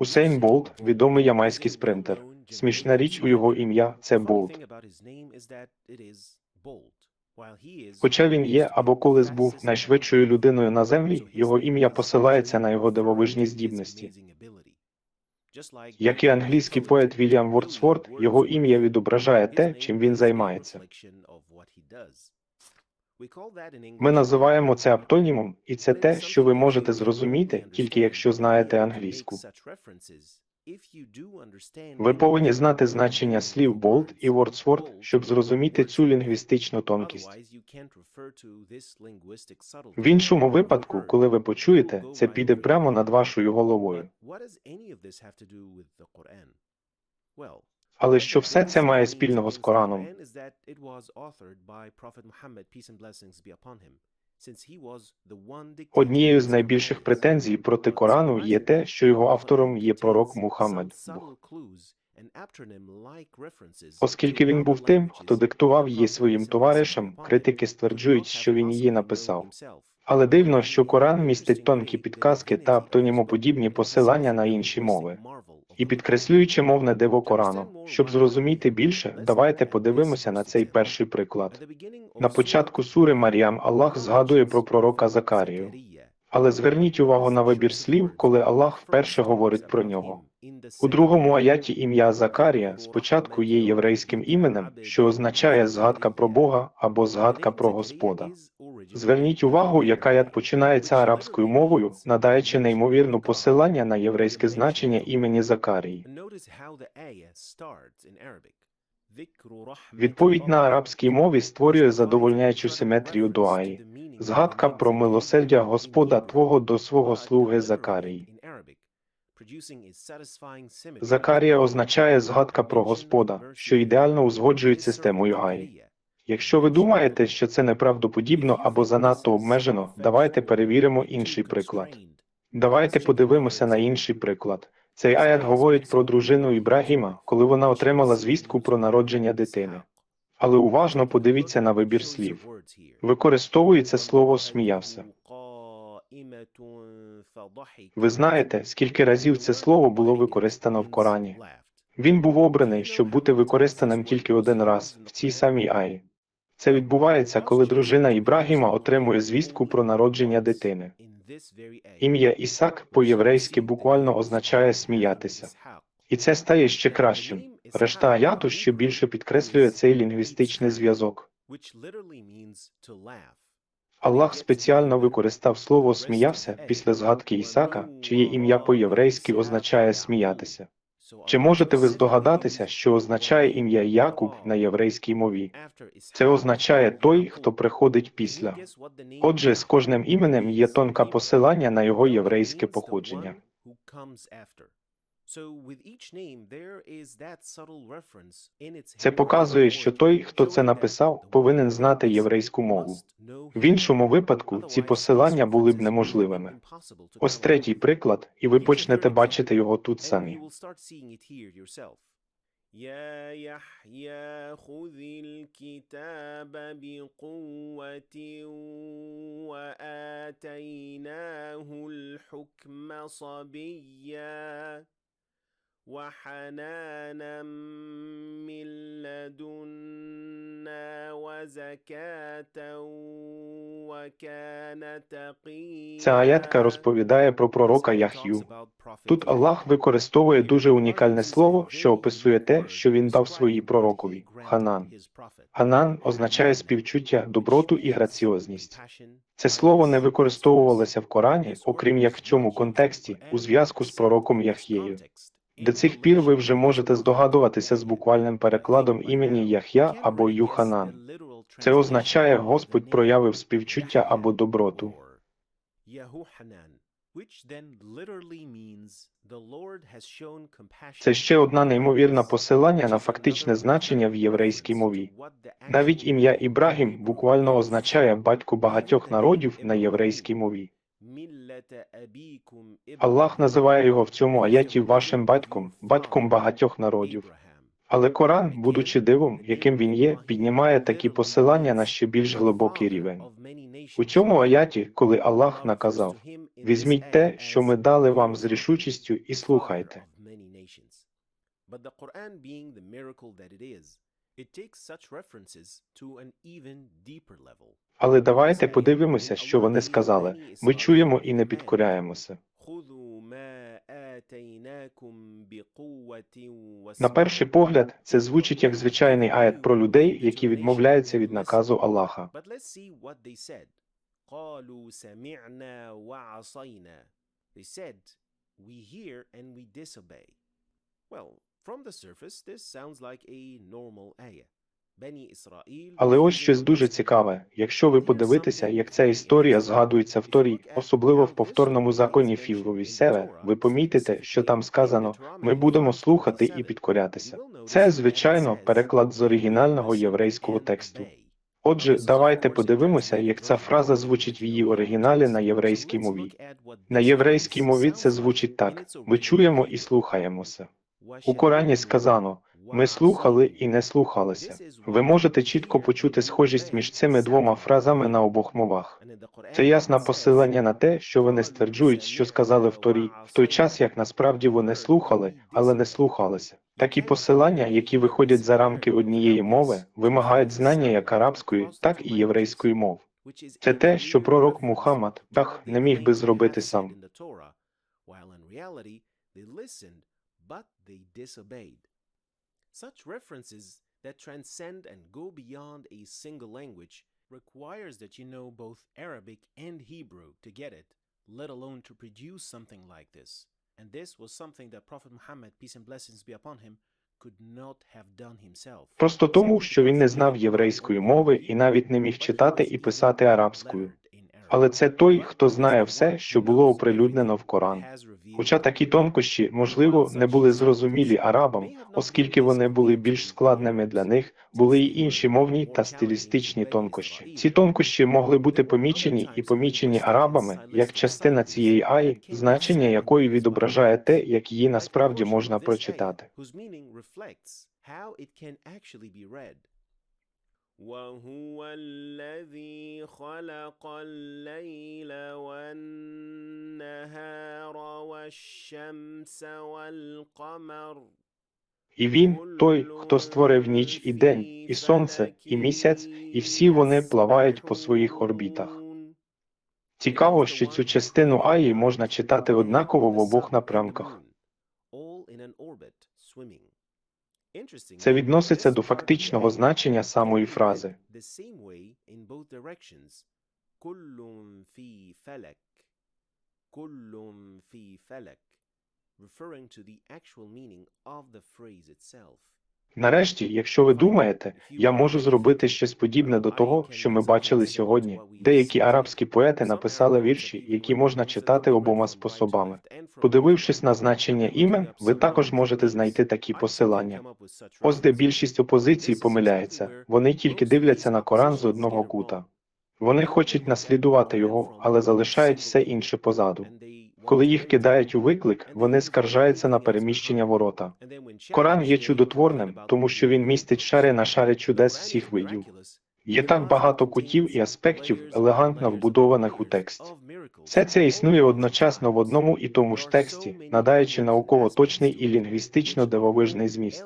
Усейн Болт відомий ямайський спринтер. Смішна річ у його ім'я це Болт. Хоча він є або колись був найшвидшою людиною на землі, його ім'я посилається на його дивовижні здібності. Як і англійський поет Вільям Вордсворт, його ім'я відображає те, чим він займається. Ми називаємо це аптонімом, і це те, що ви можете зрозуміти, тільки якщо знаєте англійську. Ви повинні знати значення слів Болт і Вордсворт, щоб зрозуміти цю лінгвістичну тонкість. В іншому випадку, коли ви почуєте, це піде прямо над вашою головою. Але що все це має спільного з Кораном? Однією з найбільших претензій проти Корану є те, що його автором є пророк Мухаммед. Оскільки він був тим, хто диктував її своїм товаришам, критики стверджують, що він її написав. Але дивно, що Коран містить тонкі підказки та аптонімоподібні посилання на інші мови. І підкреслюючи мовне диво Корану, щоб зрозуміти більше, давайте подивимося на цей перший приклад. На початку сури Маріам Аллах згадує про пророка Закарію. Але зверніть увагу на вибір слів, коли Аллах вперше говорить про нього. У другому аяті ім'я Закарія спочатку є єврейським іменем, що означає згадка про Бога або згадка про Господа. Зверніть увагу, як аят починається арабською мовою, надаючи неймовірну посилання на єврейське значення імені Закарії. Відповідь на арабській мові створює задовольняючу симетрію дуаї. Згадка про милосердя Господа Твого до свого слуги Закарії. Закарія означає згадка про Господа, що ідеально узгоджують системою Гаї. Якщо ви думаєте, що це неправдоподібно або занадто обмежено, давайте перевіримо інший приклад. Давайте подивимося на інший приклад. Цей аят говорить про дружину Ібрагіма, коли вона отримала звістку про народження дитини. Але уважно подивіться на вибір слів. Використовується слово сміявся. Ви знаєте, скільки разів це слово було використано в Корані? Він був обраний, щоб бути використаним тільки один раз в цій самій аї. Це відбувається, коли дружина Ібрагіма отримує звістку про народження дитини. Ім'я Ісак по-єврейськи буквально означає сміятися. І це стає ще кращим. Решта аяту ще більше підкреслює цей лінгвістичний зв'язок. Аллах спеціально використав слово сміявся після згадки Ісака, чиє ім'я по-єврейськи означає сміятися. Чи можете ви здогадатися, що означає ім'я Якуб на єврейській мові? Це означає той, хто приходить після. Отже, з кожним іменем є тонке посилання на його єврейське походження. Це показує, що той, хто це написав, повинен знати єврейську мову. В іншому випадку ці посилання були б неможливими. Ось третій приклад, і ви почнете бачити його тут самі. يا يحيى خذ الكتاب بقوة وآتيناه الحكم صبيا وحنانا من لدنا وزكاة وكان تقيا Ця аятка розповідає про пророка Яхю. Тут Аллах використовує дуже унікальне слово, що описує те, що він дав своїй пророкові Ханан. Ханан означає співчуття, доброту і граціозність. Це слово не використовувалося в Корані, окрім як в цьому контексті, у зв'язку з пророком Яхєю. До цих пір ви вже можете здогадуватися з буквальним перекладом імені Яхя або Юханан. Це означає Господь проявив співчуття або доброту. Це ще одна неймовірна посилання на фактичне значення в єврейській мові. Навіть ім'я Ібрагім буквально означає батько багатьох народів на єврейській мові. Аллах називає його в цьому аяті вашим батьком, батьком багатьох народів. Але Коран, будучи дивом, яким він є, піднімає такі посилання на ще більш глибокий рівень. У цьому аяті, коли Аллах наказав, візьміть те, що ми дали вам з рішучістю, і слухайте. Але давайте подивимося, що вони сказали. Ми чуємо і не підкоряємося. На перший погляд, це звучить як звичайний аят про людей, які відмовляються від наказу Аллаха. They said, We hear and we disobey. Well, from the surface, this sounds like a normal ayah. Але ось щось дуже цікаве. Якщо ви подивитеся, як ця історія згадується в Торі, особливо в повторному законі Фіврові Севе, ви помітите, що там сказано «Ми будемо слухати і підкорятися». Це, звичайно, переклад з оригінального єврейського тексту. Отже, давайте подивимося, як ця фраза звучить в її оригіналі на єврейській мові. На єврейській мові це звучить так: ми чуємо і слухаємося. У Корані сказано: ми слухали і не слухалися. Ви можете чітко почути схожість між цими двома фразами на обох мовах. Це ясне посилання на те, що вони стверджують, що сказали в Торі, в той час як насправді вони слухали, але не слухалися. Такі посилання, які виходять за рамки однієї мови, вимагають знання як арабської, так і єврейської мов. Це те, що пророк Мухаммад так не міг би зробити сам. Such references that transcend and go beyond a single language requires that you know both Arabic and Hebrew to get it, let alone to produce something like this. And this was something that Prophet Muhammad, peace and blessings be upon him, could not have done himself. Просто тому, що він не знав єврейської мови і навіть не міг читати і писати арабською. Але це той, хто знає все, що було оприлюднено в Коран. Хоча такі тонкощі, можливо, не були зрозумілі арабам, оскільки вони були більш складними для них, були й інші мовні та стилістичні тонкощі. Ці тонкощі могли бути помічені і помічені арабами як частина цієї аї, значення якої відображає те, як її насправді можна прочитати. Whose meaning reflects how it can actually be read. وهو الذي خلق الليل والنهار والشمس والقمر І він той, хто створив ніч і день, і сонце, і місяць, і всі вони плавають по своїх орбітах. Цікаво, що цю частину аї можна читати однаково в обох напрямках. Це відноситься до фактичного значення самої фрази. referring to the actual meaning of the phrase itself. Нарешті, якщо ви думаєте, я можу зробити щось подібне до того, що ми бачили сьогодні. Деякі арабські поети написали вірші, які можна читати обома способами. Подивившись на значення імен, ви також можете знайти такі посилання. Ось де більшість опозиції помиляється. Вони тільки дивляться на Коран з одного кута. Вони хочуть наслідувати його, але залишають все інше позаду. Коли їх кидають у виклик, вони скаржаються на переміщення ворота. Коран є чудотворним, тому що він містить шари на шари чудес всіх видів. Є так багато кутів і аспектів, елегантно вбудованих у текст. Все це існує одночасно в одному і тому ж тексті, надаючи науково точний і лінгвістично дивовижний зміст.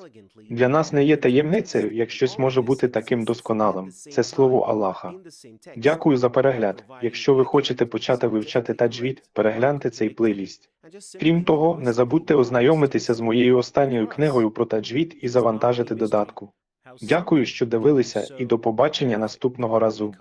Для нас не є таємницею, як щось може бути таким досконалим. Це слово Аллаха. Дякую за перегляд. Якщо ви хочете почати вивчати таджвід, перегляньте цей плейліст. Крім того, не забудьте ознайомитися з моєю останньою книгою про таджвід і завантажити додатку. Дякую, що дивилися, і до побачення наступного разу.